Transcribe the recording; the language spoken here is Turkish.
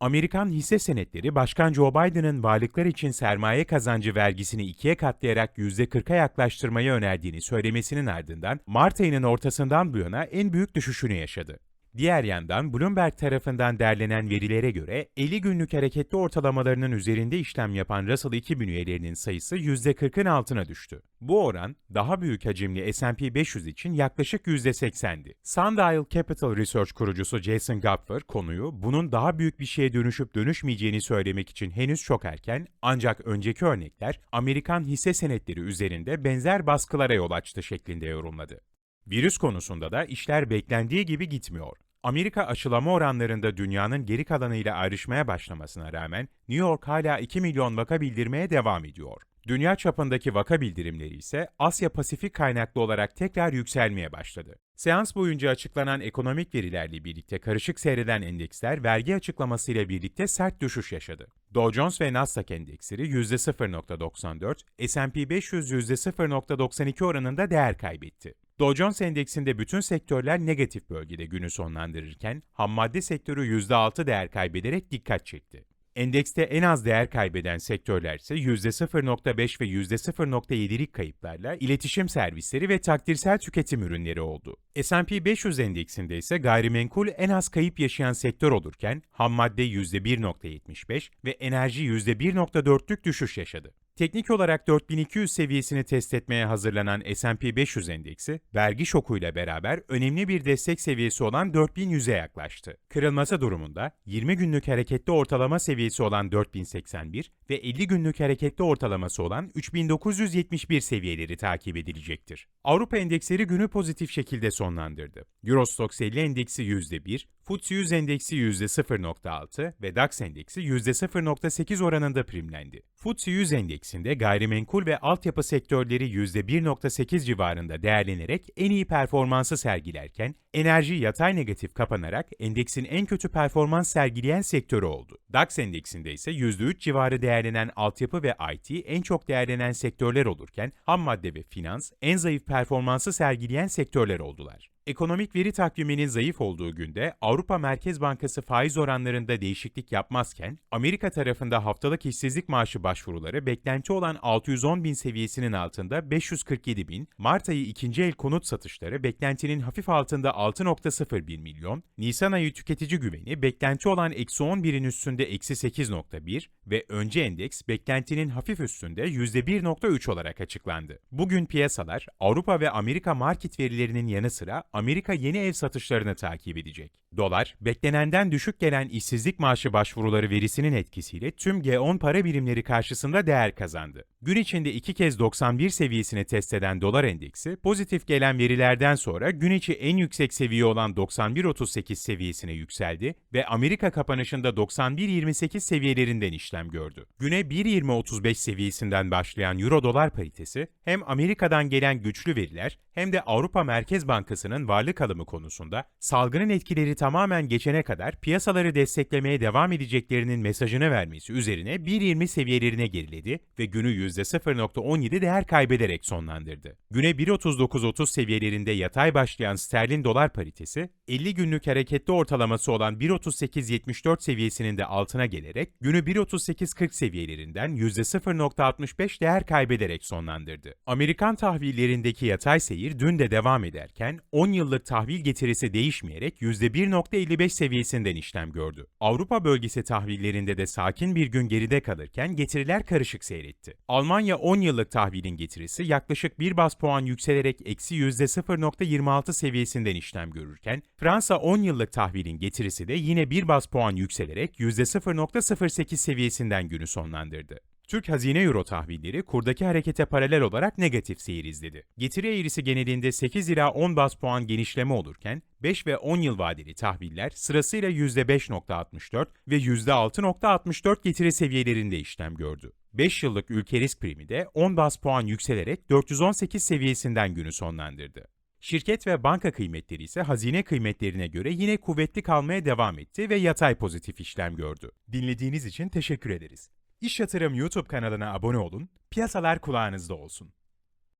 Amerikan hisse senetleri Başkan Joe Biden'ın varlıklar için sermaye kazancı vergisini ikiye katlayarak %40'a yaklaştırmayı önerdiğini söylemesinin ardından Mart ayının ortasından bu yana en büyük düşüşünü yaşadı. Diğer yandan Bloomberg tarafından derlenen verilere göre 50 günlük hareketli ortalamalarının üzerinde işlem yapan Russell 2000 üyelerinin sayısı %40'ın altına düştü. Bu oran daha büyük hacimli S&P 500 için yaklaşık %80'di. Sundial Capital Research kurucusu Jason Gopfer konuyu bunun daha büyük bir şeye dönüşüp dönüşmeyeceğini söylemek için henüz çok erken ancak önceki örnekler Amerikan hisse senetleri üzerinde benzer baskılara yol açtı şeklinde yorumladı. Virüs konusunda da işler beklendiği gibi gitmiyor. Amerika aşılama oranlarında dünyanın geri kalanıyla ayrışmaya başlamasına rağmen New York hala 2 milyon vaka bildirmeye devam ediyor. Dünya çapındaki vaka bildirimleri ise Asya-Pasifik kaynaklı olarak tekrar yükselmeye başladı. Seans boyunca açıklanan ekonomik verilerle birlikte karışık seyreden endeksler vergi açıklamasıyla birlikte sert düşüş yaşadı. Dow Jones ve Nasdaq endeksleri %0.94, S&P 500 %0.92 oranında değer kaybetti. Dow Jones endeksinde bütün sektörler negatif bölgede günü sonlandırırken ham madde sektörü %6 değer kaybederek dikkat çekti. Endekste en az değer kaybeden sektörler ise %0.5 ve %0.7'lik kayıplarla iletişim servisleri ve takdirsel tüketim ürünleri oldu. S&P 500 endeksinde ise gayrimenkul en az kayıp yaşayan sektör olurken ham madde %1.75 ve enerji %1.4'lük düşüş yaşadı. Teknik olarak 4200 seviyesini test etmeye hazırlanan S&P 500 endeksi, vergi şokuyla beraber önemli bir destek seviyesi olan 4100'e yaklaştı. Kırılması durumunda 20 günlük hareketli ortalama seviyesi olan 4081 ve 50 günlük hareketli ortalaması olan 3971 seviyeleri takip edilecektir. Avrupa endeksleri günü pozitif şekilde sonlandırdı. Eurostoxx 50 endeksi %1, FTSE 100 endeksi %0.6 ve DAX endeksi %0.8 oranında primlendi. FTSE 100 endeksinde gayrimenkul ve altyapı sektörleri %1.8 civarında değerlenerek en iyi performansı sergilerken, enerji yatay negatif kapanarak endeksin en kötü performans sergileyen sektörü oldu. DAX endeksinde ise %3 civarı değerlenen altyapı ve IT en çok değerlenen sektörler olurken, ham madde ve finans en zayıf performansı sergileyen sektörler oldular. Ekonomik veri takviminin zayıf olduğu günde Avrupa Merkez Bankası faiz oranlarında değişiklik yapmazken, Amerika tarafında haftalık işsizlik maaşı başvuruları beklenti olan 610 bin seviyesinin altında 547 bin, Mart ayı ikinci el konut satışları beklentinin hafif altında 6.01 milyon, Nisan ayı tüketici güveni beklenti olan eksi 11'in üstünde eksi 8.1 ve önce endeks beklentinin hafif üstünde %1.3 olarak açıklandı. Bugün piyasalar Avrupa ve Amerika market verilerinin yanı sıra Amerika yeni ev satışlarını takip edecek. Dolar, beklenenden düşük gelen işsizlik maaşı başvuruları verisinin etkisiyle tüm G10 para birimleri karşısında değer kazandı. Gün içinde iki kez 91 seviyesini test eden dolar endeksi, pozitif gelen verilerden sonra gün içi en yüksek seviye olan 91.38 seviyesine yükseldi ve Amerika kapanışında 91.28 seviyelerinden işlem gördü. Güne 1.20.35 seviyesinden başlayan Euro-Dolar paritesi, hem Amerika'dan gelen güçlü veriler hem de Avrupa Merkez Bankası'nın varlık alımı konusunda salgının etkileri tamamen geçene kadar piyasaları desteklemeye devam edeceklerinin mesajını vermesi üzerine 1.20 seviyelerine geriledi ve günü %0.17 değer kaybederek sonlandırdı. Güne 1.39.30 seviyelerinde yatay başlayan sterlin dolar paritesi, 50 günlük hareketli ortalaması olan 1.38.74 seviyesinin de altına gelerek günü 1.38.40 seviyelerinden %0.65 değer kaybederek sonlandırdı. Amerikan tahvillerindeki yatay seyir dün de devam ederken 10 yıllık tahvil getirisi değişmeyerek %1.55 seviyesinden işlem gördü. Avrupa bölgesi tahvillerinde de sakin bir gün geride kalırken getiriler karışık seyretti. Almanya 10 yıllık tahvilin getirisi yaklaşık 1 bas puan yükselerek eksi %0.26 seviyesinden işlem görürken, Fransa 10 yıllık tahvilin getirisi de yine 1 bas puan yükselerek %0.08 seviyesinden günü sonlandırdı. Türk hazine euro tahvilleri kurdaki harekete paralel olarak negatif seyir izledi. Getiri eğrisi genelinde 8 ila 10 bas puan genişleme olurken 5 ve 10 yıl vadeli tahviller sırasıyla %5.64 ve %6.64 getiri seviyelerinde işlem gördü. 5 yıllık ülke risk primi de 10 bas puan yükselerek 418 seviyesinden günü sonlandırdı. Şirket ve banka kıymetleri ise hazine kıymetlerine göre yine kuvvetli kalmaya devam etti ve yatay pozitif işlem gördü. Dinlediğiniz için teşekkür ederiz. İş Yatırım YouTube kanalına abone olun, piyasalar kulağınızda olsun.